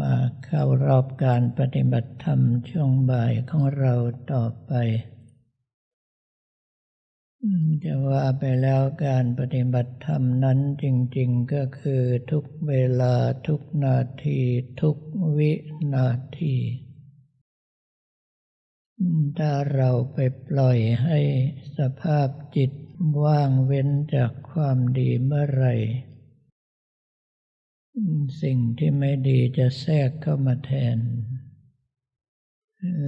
มาเข้ารอบการปฏิบัติธรรมช่วงบ่ายของเราต่อไป จะว่าไปแล้วการปฏิบัติธรรมนั้นจริงๆก็คือทุกเวลาทุกนาทีทุกวินาที ถ้าเราไปปล่อยให้สภาพจิตว่างเว้นจากความดีเมื่อไหร่ สิ่งที่ไม่ดีจะแทรกเข้ามาแทน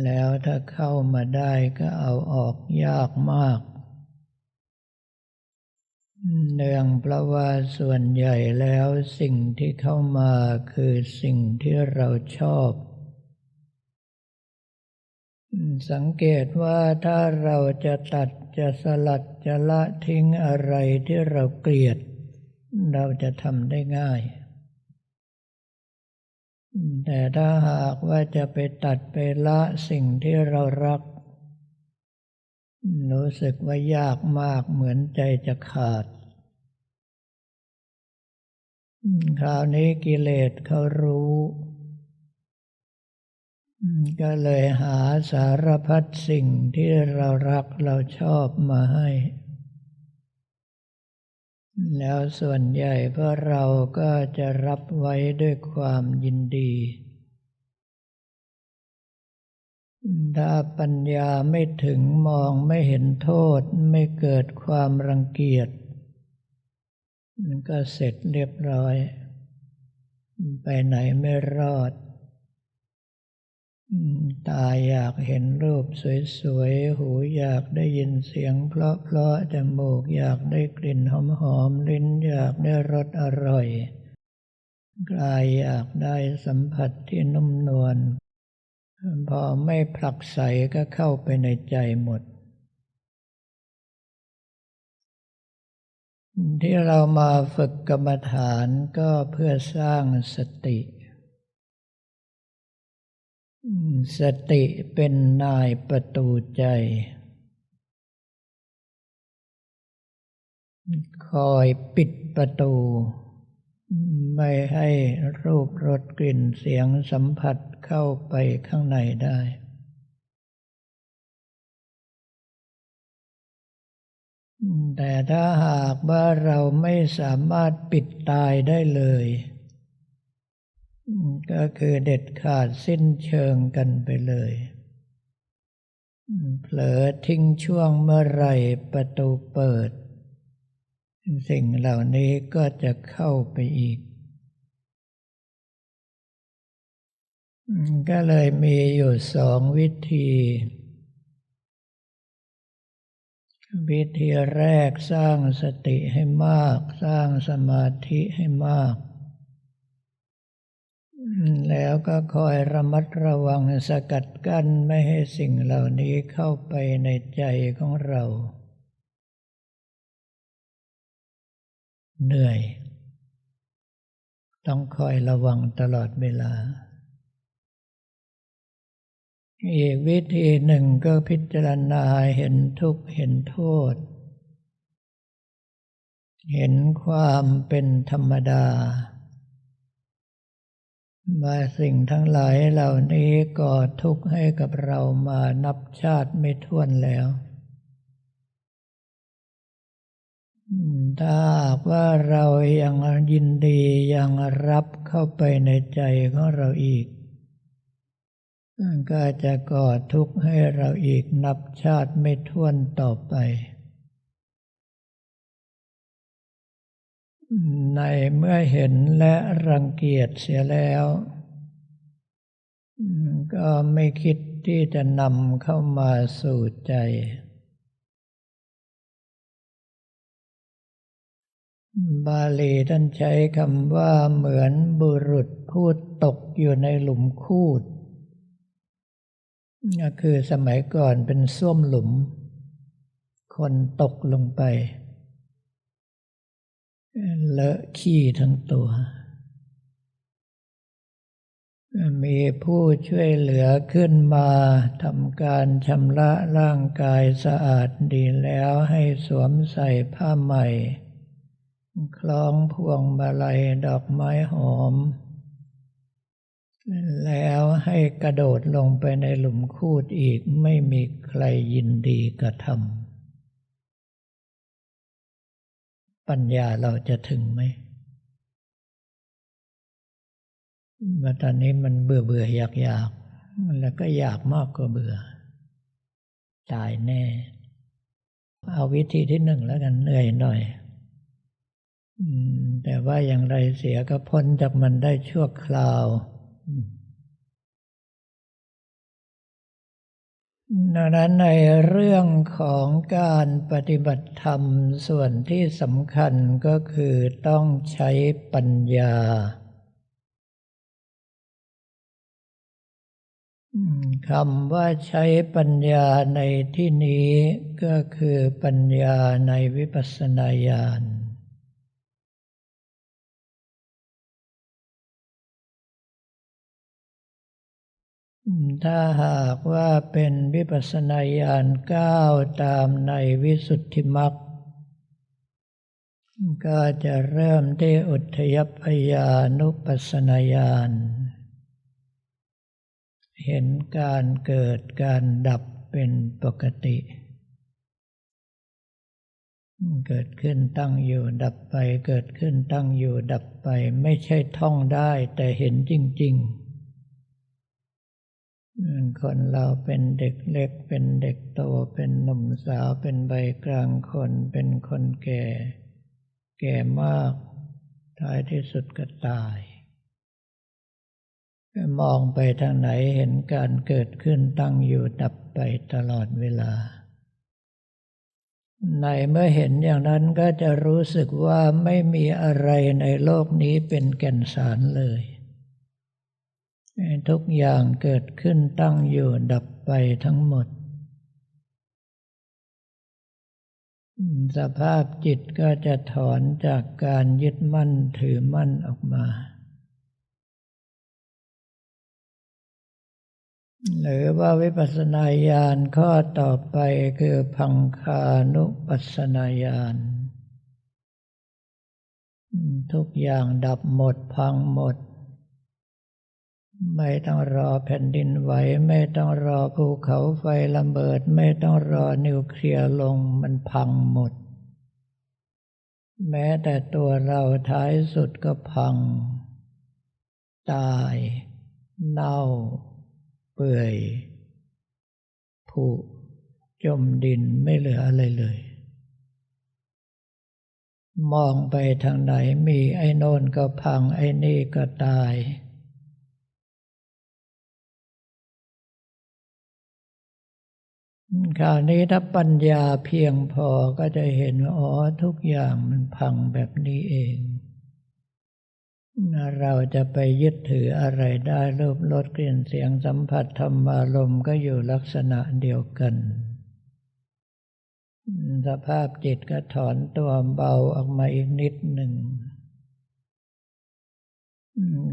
แล้วถ้าเข้ามาได้ก็เอาออกยากมาก เนื่องเพราะว่าส่วนใหญ่แล้วสิ่งที่เข้ามาคือสิ่งที่เราชอบสังเกตว่าถ้าเราจะตัดจะสลัดจะละทิ้งอะไรที่เราเกลียด เราจะทำได้ง่าย แต่ถ้าหากว่าจะไปตัดไปละสิ่งที่เรารัก รู้สึกว่ายากมากเหมือนใจจะขาด คราวนี้กิเลสเขารู้ ก็เลยหาสารพัดสิ่งที่เรารักเราชอบมาให้ แล้วส่วนใหญ่พวกเราก็จะรับไว้ด้วยความยินดี ถ้าปัญญาไม่ถึงมองไม่เห็นโทษไม่เกิดความรังเกียจมันก็เสร็จเรียบร้อย ไปไหนไม่รอด ตาอยากเห็นรูปสวยๆ หูอยากได้ยินเสียงเพราะๆ จมูกอยากได้กลิ่นหอมๆ ลิ้นอยากได้รสอร่อย กายอยากได้สัมผัสที่นุ่มนวล พอไม่ผลักใสก็เข้าไปในใจหมด ที่เรามาฝึกกรรมฐานก็เพื่อสร้างสติ สติเป็นนายประตูใจ คอยปิดประตู ไม่ให้รูปรสกลิ่นเสียงสัมผัสเข้าไปข้างในได้ แต่ถ้าหากว่าเราไม่สามารถปิดตายได้เลย ก็คือเด็ดขาดสิ้นเชิงกันไปเลย เผลอทิ้งช่วงเมื่อไรประตูเปิด สิ่งเหล่านี้ก็จะเข้าไปอีก ก็เลยมีอยู่สองวิธี วิธีแรกสร้างสติให้มาก สร้างสมาธิให้มาก แล้วก็คอยระมัดระวังสกัดกั้นไม่ให้สิ่งเหล่านี้เข้าไปในใจของเรา เหนื่อย ต้องคอยระวังตลอดเวลา อีกวิธีหนึ่งก็พิจารณาเห็นทุกข์เห็นโทษ เห็นความเป็นธรรมดา ว่าสิ่งทั้งหลายเหล่านี้ก่อทุกข์ให้กับเรามานับชาติไม่ถ้วนแล้ว ถ้าว่าเรายังยินดียังรับเข้าไปในใจของเราอีก ก็จะก่อทุกข์ให้เราอีกนับชาติไม่ถ้วนต่อไป ในเมื่อเห็นและรังเกียจเสียแล้ว ก็ไม่คิดที่จะนำเข้ามาสู่ใจ บาลีท่านใช้คำว่าเหมือนบุรุษพูดตกอยู่ในหลุมคูดก็คือสมัยก่อนเป็นส้วมหลุม คนตกลงไป เลอะขี้ทั้งตัว มีผู้ช่วยเหลือขึ้นมาทำการชำระร่างกายสะอาดดีแล้วให้สวมใส่ผ้าใหม่ คล้องพวงมาลัยดอกไม้หอม แล้วให้กระโดดลงไปในหลุมคูดอีกไม่มีใครยินดีกระทำ ปัญญาเราจะถึงไหมมาตอนนี้มันเบื่อเบื่ออยากอยากแล้วก็อยากมากกว่าเบื่อ ตายแน่ เอาวิธีที่หนึ่งแล้วกันเหนื่อยหน่อยแต่ว่าอย่างไรเสียก็พ้นจากมันได้ชั่วคราว ดังนั้นในเรื่องของการปฏิบัติธรรมส่วนที่สำคัญก็คือต้องใช้ปัญญา คำว่าใช้ปัญญาในที่นี้ก็คือปัญญาในวิปัสสนาญาณ ถ้าหากว่าเป็นวิปัสสนาญาณก้าวตามในวิสุทธิมรรคก็จะเริ่มที่อุทยพยานุปัสสนาญาณเห็นการเกิดการดับเป็นปกติ เกิดขึ้นตั้งอยู่ดับไป เกิดขึ้นตั้งอยู่ดับไป ไม่ใช่ท่องได้แต่เห็นจริง ๆ คนเราเป็นเด็กเล็ก เป็นเด็กโต เป็นหนุ่มสาว เป็นใบกลางคน เป็นคนแก่ แก่มาก ท้ายที่สุดก็ตาย มองไปทางไหนเห็นการเกิดขึ้นตั้งอยู่ดับไปตลอดเวลา ในเมื่อเห็นอย่างนั้นก็จะรู้สึกว่าไม่มีอะไรในโลกนี้เป็นแก่นสารเลย ทุกอย่างเกิดขึ้นตั้งอยู่ดับไปทั้งหมด สภาพจิตก็จะถอนจากการยึดมั่นถือมั่นออกมา หรือว่าวิปัสสนาญาณข้อต่อไปคือพังคานุปัสสนาญาณทุกอย่างดับหมดพังหมด ไม่ต้องรอแผ่นดินไหว ไม่ต้องรอภูเขาไฟระเบิด ไม่ต้องรอนิวเคลียร์ลงมันพังหมด แม้แต่ตัวเราท้ายสุดก็พัง ตาย เน่า เปื่อยผุจมดินไม่เหลืออะไรเลย มองไปทางไหนมีไอ้โน่นก็พังไอ้นี่ก็ตาย คราวนี้ถ้าปัญญาเพียงพอก็จะเห็นว่าอ๋อทุกอย่างมันพังแบบนี้เอง เราจะไปยึดถืออะไรได้รูปรสกลิ่นเสียงสัมผัสธรรมารมก็อยู่ลักษณะเดียวกัน สภาพจิตก็ถอนตัวเบาออกมาอีกนิดหนึ่ง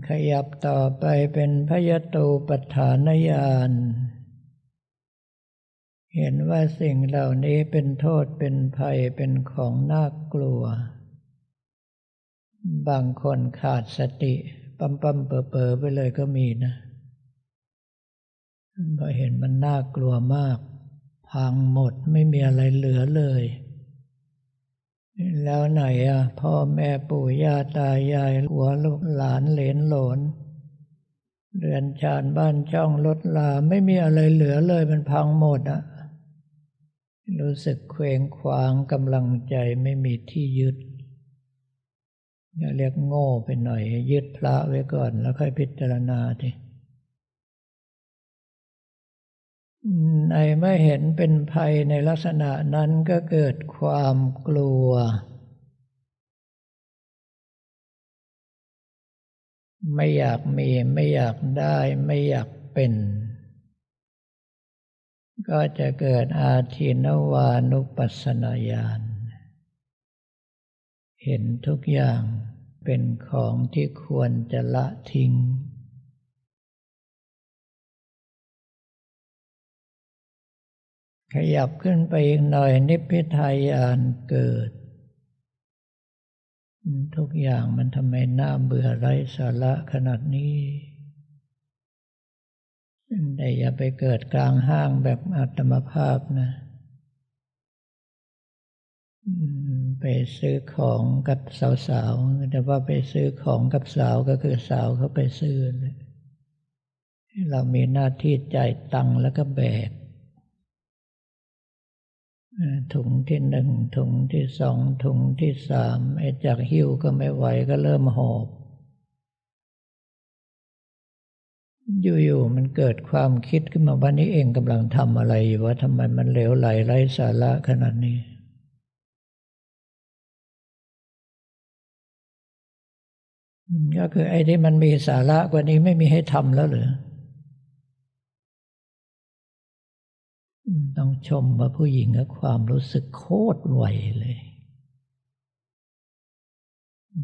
ขยับต่อไปเป็นพยตูปัฏฐานญาณ เห็นว่าสิ่งเหล่านี้เป็นโทษเป็นภัยเป็นของน่ากลัว บางคนขาดสติ ปั๊มปั๊มเปอเปอไปเลยก็มีนะพอเห็นมันน่ากลัวมาก พังหมดไม่มีอะไรเหลือเลย แล้วไหนอะพ่อแม่ปู่ย่าตายายหัวลูกหลานเหลนหลนเรือนชานบ้านช่องรถลาไม่มีอะไรเหลือเลยมันพังหมดอะ รู้สึกเคว้งคว้างกำลังใจไม่มีที่ยึดอย่าเรียกโง่ไปหน่อย ยึดพระไว้ก่อนแล้วค่อยพิจารณาทีในเมื่อเห็นเป็นภัยในลักษณะนั้นก็เกิดความกลัว ไม่อยากมีไม่อยากได้ไม่อยากเป็น ก็จะเกิดอาทินวานุปัสสนาญาณ เห็นทุกอย่างเป็นของที่ควรจะละทิ้ง ขยับขึ้นไปอีกหน่อยนิพพิทายานเกิด ทุกอย่างมันทำไมน่าเบื่อไร้สาระขนาดนี้ แต่อย่าไปเกิดกลางห้างแบบอัตมภาพนะไปซื้อของกับสาวๆ แต่ว่าไปซื้อของกับสาวก็คือสาวเขาไปซื้อ เรามีหน้าที่จ่ายตังค์แล้วก็แบกถุงที่หนึ่งถุงที่สองถุงที่สามไอ้จากหิ้วก็ไม่ไหวก็เริ่มหอบ อยู่ๆมันเกิดความคิดขึ้นมาว่านี้เองกำลังทำอะไรอยู่ว่าทำไมมันเหลวไหลไร้สาระขนาดนี้ก็คือไอ้ที่มันมีสาระกว่านี้ไม่มีให้ทำแล้วเหรอต้องชมว่าผู้หญิงกับความรู้สึกโคตรไวเลย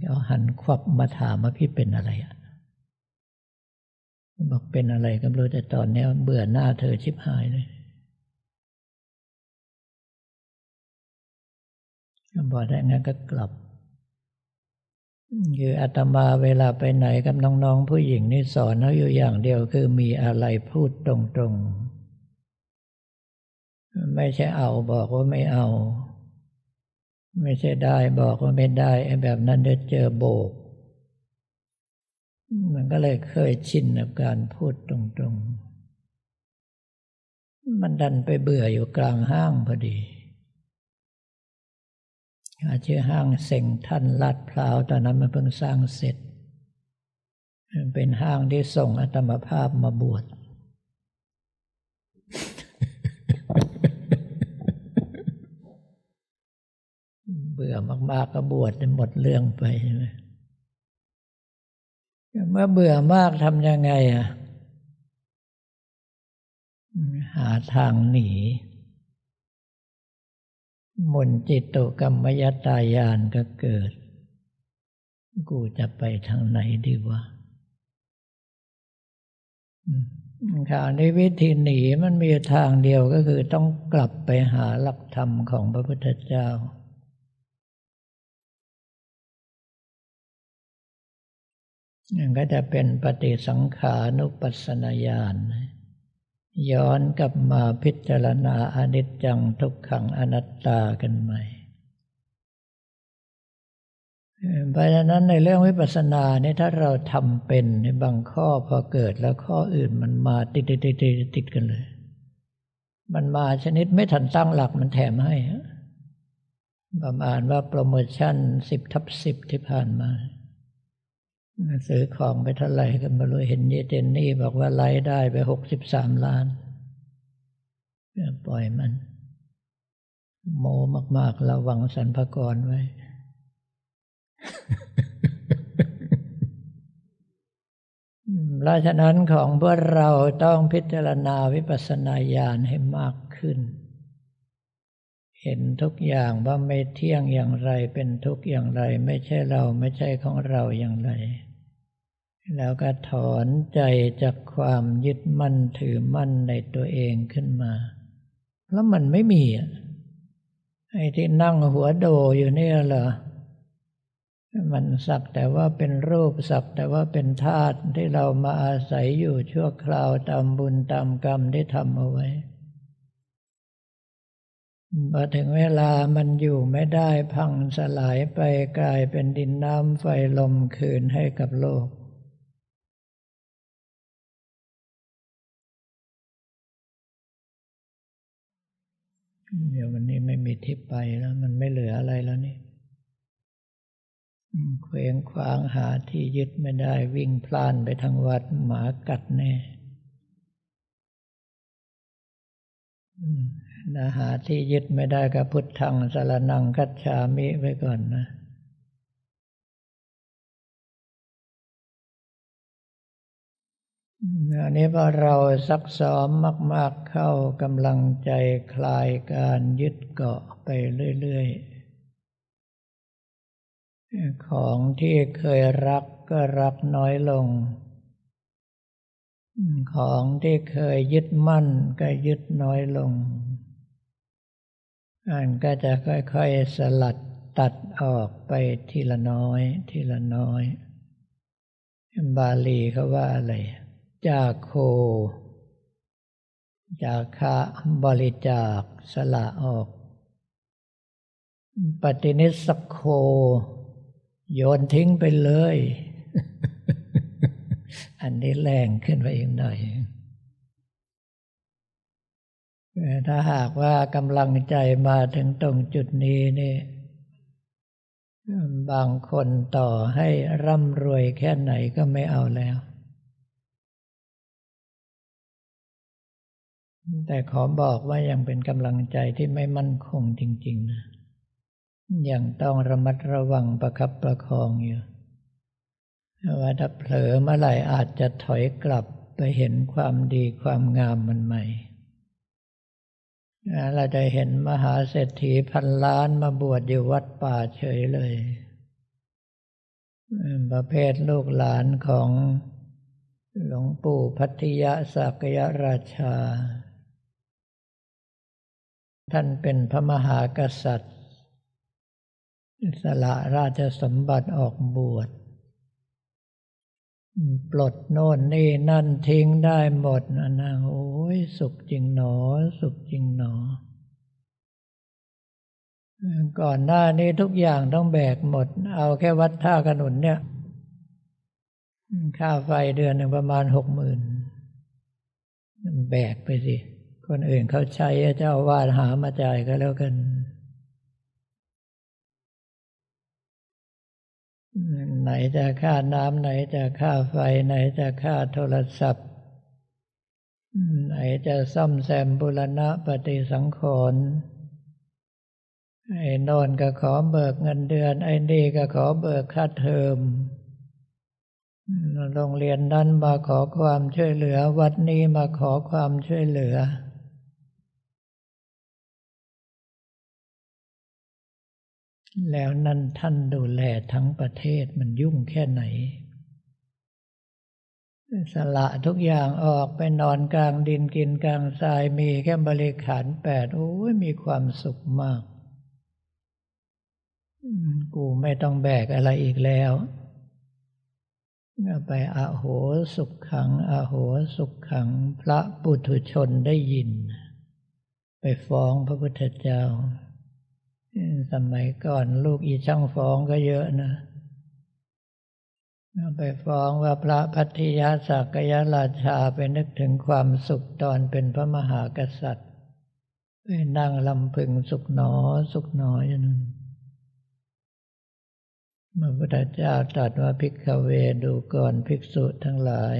เอาหันควับมาถามว่าพี่เป็นอะไรอะ บอกเป็นอะไรก็ไม่รู้แต่ตอนนี้เบื่อหน้าเธอชิบหายเลยบอกได้งั้นก็กลับคืออาตมาเวลาไปไหนกับน้องๆผู้หญิงนี่สอนเขาอยู่อย่างเดียวคือมีอะไรพูดตรงๆ ไม่ใช่เอาบอกว่าไม่เอา ไม่ใช่ได้บอกว่าไม่ได้ไอ้แบบนั้นเดี๋ยวเจอโบก มันก็เลยเคยชินกับการพูดตรงๆ มันดันไปเบื่ออยู่กลางห้างพอดีอาชื่อห้างเซ็งท่านลาดพร้าวตอนนั้นมันเพิ่งสร้างเสร็จเป็นห้างที่ส่งอัตมภาพมาบวชเบื่อมาก ๆ ก็บวชหมดเรื่องไปใช่ไหม เมื่อเบื่อมากทำยังไงอะหาทางหนีมนจิตตกรรมยตายานก็เกิด กูจะไปทางไหนดีวะข่าวในวิธีหนีมันมีทางเดียวก็คือต้องกลับไปหาหลักธรรมของพระพุทธเจ้า ก็จะเป็นปฏิสังขานุปัสสนาญาณย้อนกลับมาพิจารณาอนิจจังทุกขังอนัตตากันใหม่เพราะฉะนั้นในเรื่องวิปัสสนาเนี่ยถ้าเราทำเป็นในบางข้อพอเกิดแล้วข้ออื่นมันมาติดติดติดติดติดกันเลย มันมาชนิดไม่ทันตั้งหลักมันแถมให้ประมาณว่าโปรโมชั่นสิบทับสิบที่ผ่านมา ซื้อของไปเท่าไหร่กันมาเลยเห็นเยเจนนี่บอกว่าไล่ได้ไปหกสิบสามล้านปล่อยมัน โมมากๆระวังสรรพากรไว้ราะฉะนั้นของพวกเราต้องพิจารณาวิปัสสนาญาณให้มากขึ้น เห็นทุกอย่างว่าไม่เที่ยงอย่างไรเป็นทุกอย่างไร ไม่ใช่เราไม่ใช่ของเราอย่างไร แล้วก็ถอนใจจากความยึดมั่นถือมั่นในตัวเองขึ้นมา แล้วมันไม่มีไอ้ที่นั่งหัวโดอยู่เนี่ยเหรอมันสักแต่ว่าเป็นรูปสักแต่ว่าเป็นธาตุที่เรามาอาศัยอยู่ชั่วคราวตามบุญตามกรรมที่ทำเอาไว้ พอถึงเวลามันอยู่ไม่ได้พังสลายไปกลายเป็นดินน้ำไฟลมคืนให้กับโลก เดี๋ยววันนี้ไม่มีที่ไปแล้ว มันไม่เหลืออะไรแล้วนี่เคว้งคว้างหาที่ยึดไม่ได้วิ่งพล่านไปทางวัดหมากัดแน่ นะหาที่ยึดไม่ได้กับพุทธังสารนังกัจฉามิไว้ก่อนนะอันนี้พอเราซักซ้อมมาก ๆเข้ากำลังใจคลายการยึดเกาะไปเรื่อย ๆ ของที่เคยรักก็รักน้อยลง ของที่เคยยึดมั่นก็ยึดน้อยลง อันก็จะค่อยๆสลัดตัดออกไปทีละน้อย ทีละน้อย บาลีเขาว่าอะไรจาโคจากค่าบริจาคสละออก ปฏินิสโค โยนทิ้งไปเลย อันนี้แรงขึ้นไปอีกหน่อย ถ้าหากว่ากำลังใจมาถึงตรงจุดนี้นี่บางคนต่อให้ร่ำรวยแค่ไหนก็ไม่เอาแล้ว แต่ขอบอกว่ายังเป็นกำลังใจที่ไม่มั่นคงจริง ๆ นะ ยังต้องระมัดระวังประคับประคองอยู่ว่าถ้าเผลอเมื่อไหร่อาจจะถอยกลับไปเห็นความดีความงามมันใหม่ เราจะเห็นมหาเศรษฐีพันล้านมาบวชอยู่วัดป่าเฉยเลย ประเภทลูกหลานของหลวงปู่พัทยาสักยราชา ท่านเป็นพระมหากษัตริย์ สละราชสมบัติออกบวชปลดโน่นนี่นั่นทิ้งได้หมดนะนะโอ้ ยสุขจริงหนอ สุขจริงหนอ ก่อนหน้านี้ทุกอย่างต้องแบกหมด เอาแค่วัดท่ากระหนุนเนี่ย ค่าไฟเดือนหนึ่งประมาณหกหมื่นแบกไปสิ คนอื่นเขาใช้เจ้าวาดหามาจ่ายก็แล้วกันไหนจะค่าน้ำไหนจะค่าไฟไหนจะค่าโทรศัพท์ ไหนจะซ่อมแซมบุรณะปฏิสังขรณ์ไอ้นอนก็ขอเบิกเงินเดือน ไอ้นี่ก็ขอเบิกค่าเทอมโรงเรียนนั้นมาขอความช่วยเหลือ วัดนี้มาขอความช่วยเหลือ แล้วนั่นท่านดูแลทั้งประเทศมันยุ่งแค่ไหน สละทุกอย่างออกไปนอนกลางดินกินกลางทรายมีแค่บริขารแปดโอ้ยมีความสุขมาก กูไม่ต้องแบกอะไรอีกแล้วไปอาโหสุขขังอาโหสุขขังพระปุถุชนได้ยิน ไปฟ้องพระพุทธเจ้า สมัยก่อนลูกอีช่างฟ้องก็เยอะนะ ไปฟ้องว่าพระพัทยาสักยราชาไปนึกถึงความสุขตอนเป็นพระมหากษัตริย์ไปนั่งลำพึงสุขหนอสุขหนออย่างนั้นพระพุทธเจ้าตรัสว่าภิกขเวดูก่อนภิกษุทั้งหลาย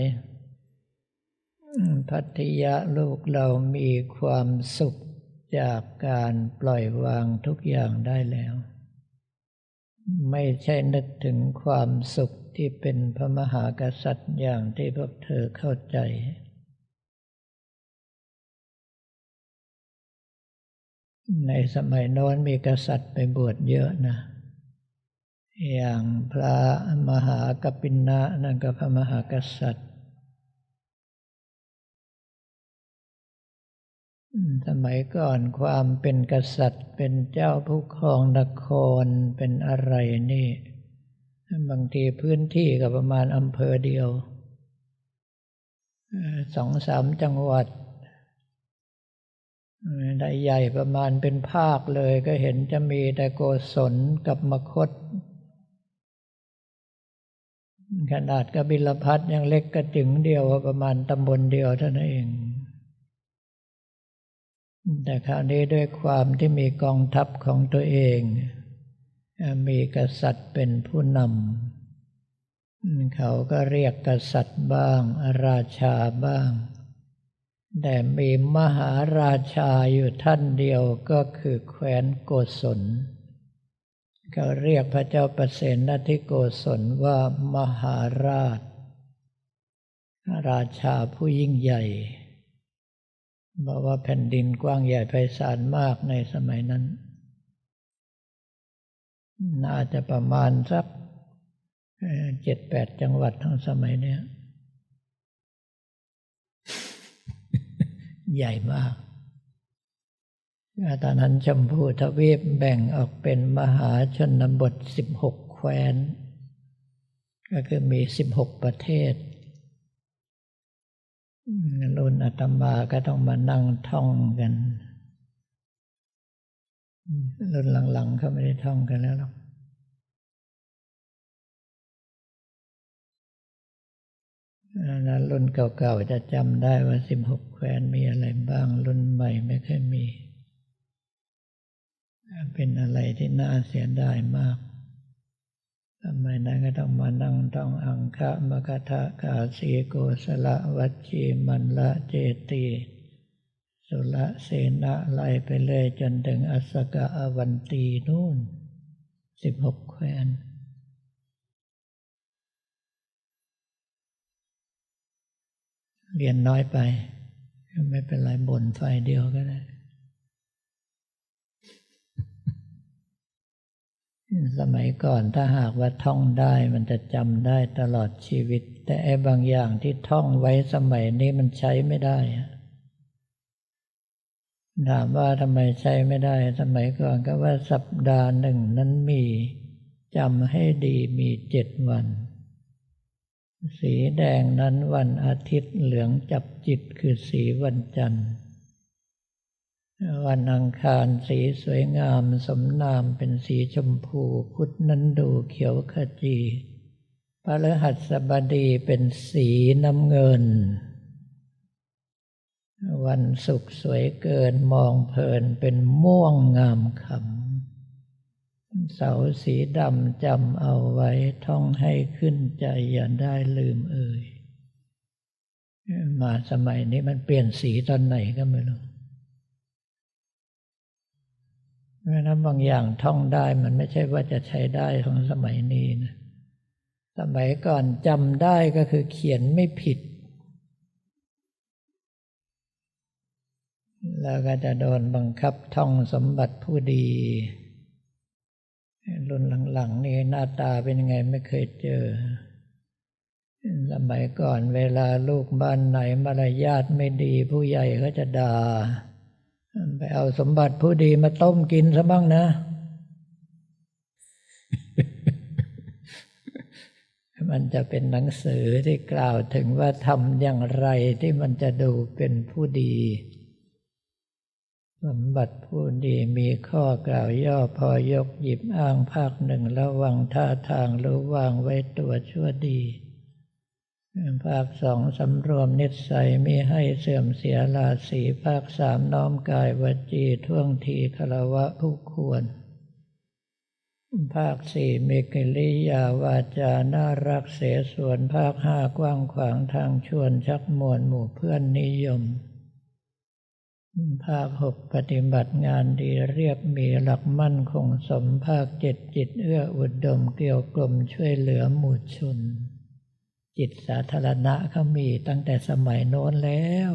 พัทยาลูกเรามีความสุขจากการปล่อยวางทุกอย่างได้แล้ว ไม่ใช่นึกถึงความสุขที่เป็นพระมหากษัตริย์อย่างที่พวกเธอเข้าใจ ในสมัยโน้นมีกษัตริย์ไปบวชเยอะนะ อย่างพระมหากปินนะนั่นก็พระมหากษัตริย์ สมัยก่อนความเป็นกษัตริย์ เป็นเจ้าผู้ครองนครเป็นอะไรนี่ บางทีพื้นที่ก็ประมาณอำเภอเดียวสองสามจังหวัดได้ใหญ่ประมาณเป็นภาคเลยก็เห็นจะมีแต่โกศลกับมคต ขนาดกบิลพัทยังเล็กกระจึงเดียวประมาณตำบลเดียวเท่านั้นเอง แต่คราวนี้ด้วยความที่มีกองทัพของตัวเอง มีกษัตริย์เป็นผู้นำเขาก็เรียกกษัตริย์บ้าง ราชาบ้าง แต่มีมหาราชาอยู่ท่านเดียวก็คือแคว้นโกศลเขาเรียกพระเจ้าประเสนทิโกศลว่ามหาราช ราชาผู้ยิ่งใหญ่ บอกว่าแผ่นดินกว้างใหญ่ไพศาลมากในสมัยนั้น น่าจะประมาณสักเจ็ดแปดจังหวัดทั้งสมัยเนี้ยใหญ่มากตอนนั้นชมพูทวีปแบ่งออกเป็นมหาชนบทสิบหกแคว้น ก็คือมีสิบหกประเทศ รุ่นอาตมาก็ต้องมานั่งท่องกันรุ่นหลังๆเขาไม่ได้ท่องกันแล้วหรอกนะรุ่นเก่าๆจะจำได้ว่าสิบหกแควนมีอะไรบ้าง รุ่นใหม่ไม่เคยมี เป็นอะไรที่น่าเสียดายมาก ไมนั้นก็ต้องมานั่งต้องอังคะมกทะกาสีโกสละวัจจีมันละเจตีสุละเสนะไล่ไปเลยจนถึงอสกะอวันตีนู่นสิบหกแควนเรียนน้อยไป ไม่เป็นไรบ่นไฟเดียวก็ได้ สมัยก่อนถ้าหากว่าท่องได้มันจะจำได้ตลอดชีวิต แต่ไอ้บางอย่างที่ท่องไว้สมัยนี้มันใช้ไม่ได้ถามว่าทำไมใช้ไม่ได้ สมัยก่อนก็ว่าสัปดาห์หนึ่งนั้นมีจำให้ดีมีเจ็ดวัน สีแดงนั้นวันอาทิตย์เหลืองจับจิตคือสีวันจันทร์ วันอังคารสีสวยงามสมนามเป็นสีชมพู พุธนั้นดูเขียวขจีพระฤหัสบดีเป็นสีน้ำเงิน วันศุกร์สวยเกินมองเพลินเป็นม่วงงามคำเสาสีดำจำเอาไว้ท่องให้ขึ้นใจอย่าได้ลืมเอ่ยมาสมัยนี้มันเปลี่ยนสีตอนไหนก็ไม่รู้ เพราะนั้นบางอย่างท่องได้มันไม่ใช่ว่าจะใช้ได้ของสมัยนี้นะสมัยก่อนจำได้ก็คือเขียนไม่ผิด แล้วก็จะโดนบังคับท่องสมบัติผู้ดี รุ่นหลังๆนี่หน้าตาเป็นยังไงไม่เคยเจอ สมัยก่อนเวลาลูกบ้านไหนมารยาทไม่ดีผู้ใหญ่ก็จะด่า ไปเอาสมบัติผู้ดีมาต้มกินซะบ้างนะมันจะเป็นหนังสือที่กล่าวถึงว่าทำอย่างไรที่มันจะดูเป็นผู้ดี สมบัติผู้ดีมีข้อกล่าวย่อพอยกหยิบอ้างภาคหนึ่งระวังท่าทางรู้วางไว้ตัวชั่วดี ภาคสองสำรวมนิสัยมีให้เสื่อมเสียลาสีภาคสามน้อมกายวจีท่วงทีคารวะผู้ควร ภาคสี่มีกิริยาวาจาน่ารักเสสวนภาคห้ากว้างขวางทางชวนชักมวลหมู่เพื่อนนิยม ภาคหกปฏิบัติงานดีเรียบมีหลักมั่นคงสมภาคเจ็ดจิตเอื้ออุดมเกี่ยวกลมช่วยเหลือหมู่ชน จิตสาธารณะเขามีตั้งแต่สมัยโน้นแล้ว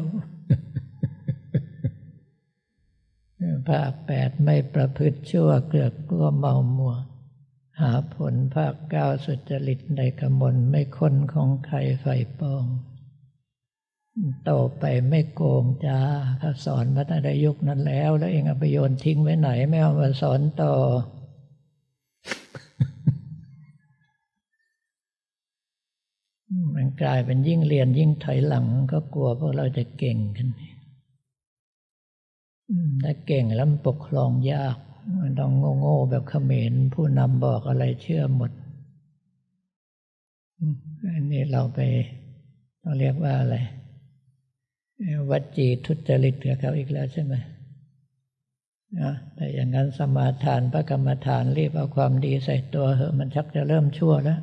ภาคแปดไม่ประพฤติชั่วเกลือกกลัวเมามัว หาผลภาคเก้าสุจริตในกมลไม่ค้นของใครไฟปองต่อไปไม่โกงจ้าเขาสอนมาตั้งแต่ยุคนั้นแล้ว แล้วเองเอาไปโยนทิ้งไว้ไหน ไม่เอามาสอนต่อ มัน กลายเป็นยิ่งเรียนยิ่งถอยหลังก็กลัวพวกเราจะเก่งขึ้นถ้าเก่งแล้วมันปกครองยาก มันต้องโง่ๆแบบเขมรผู้นำบอกอะไรเชื่อหมด อันนี้เราไปต้องเรียกว่าอะไรวัจีทุจริตกับเขาอีกแล้วใช่ไหมนะแต่อย่างนั้นสมาทานพระกรรมฐานรีบเอาความดีใส่ตัวเหอะมันชักจะเริ่มชั่วแล้ว